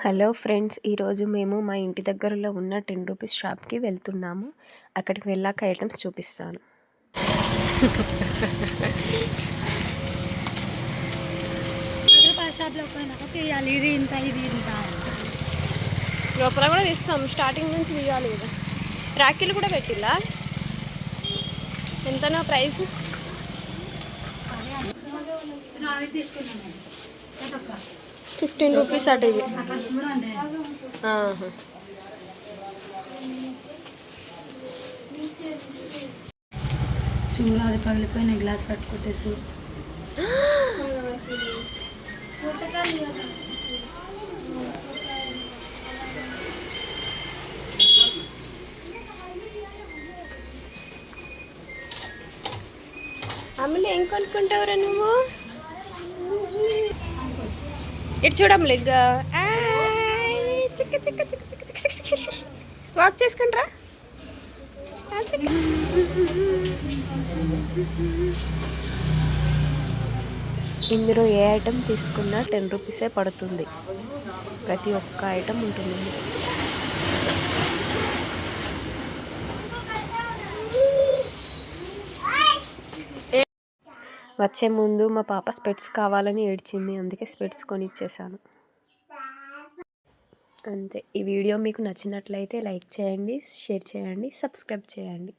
Hello friends ఈరోజు మేము మా ఇంటి దగ్గరలో ఉన్న టెన్ రూపీస్ షాప్కి వెళ్తున్నాము. అక్కడికి వెళ్ళాక ఐటమ్స్ చూపిస్తాను. ఇది ఇంత ఇది ఇంత లోపల కూడా తీస్తాం. స్టార్టింగ్ నుంచి తీయాలి కదా. రాఖీలు కూడా పెట్టిల్లా ఎంతనో ప్రైస్? అవి తీసుకున్నాను. ఫిఫ్టీన్ రూపీస్ అటు ఇవి. చూడు అది పగిలిపోయిన గ్లాస్ పట్టుకొట్టేసు. అమ్ములు ఏం కొనుక్కుంటావురా నువ్వు? ఇటు చూడమ్మ లెగ్. చిక్క చిక్క వాక్ చేసుకుంట్రా. ఇందులో ఏ ఐటెం తీసుకున్నా టెన్ రూపీసే పడుతుంది. ప్రతి ఒక్క ఐటెం ఉంటుంది. వచ్చే ముందు మా పాప స్పెట్స్ కావాలని ఏడ్చింది. అందుకే స్పెట్స్ కొనిచ్చేసాను. అంతే. ఈ వీడియో మీకు నచ్చినట్లయితే లైక్ చేయండి షేర్ చేయండి సబ్స్క్రైబ్ చేయండి.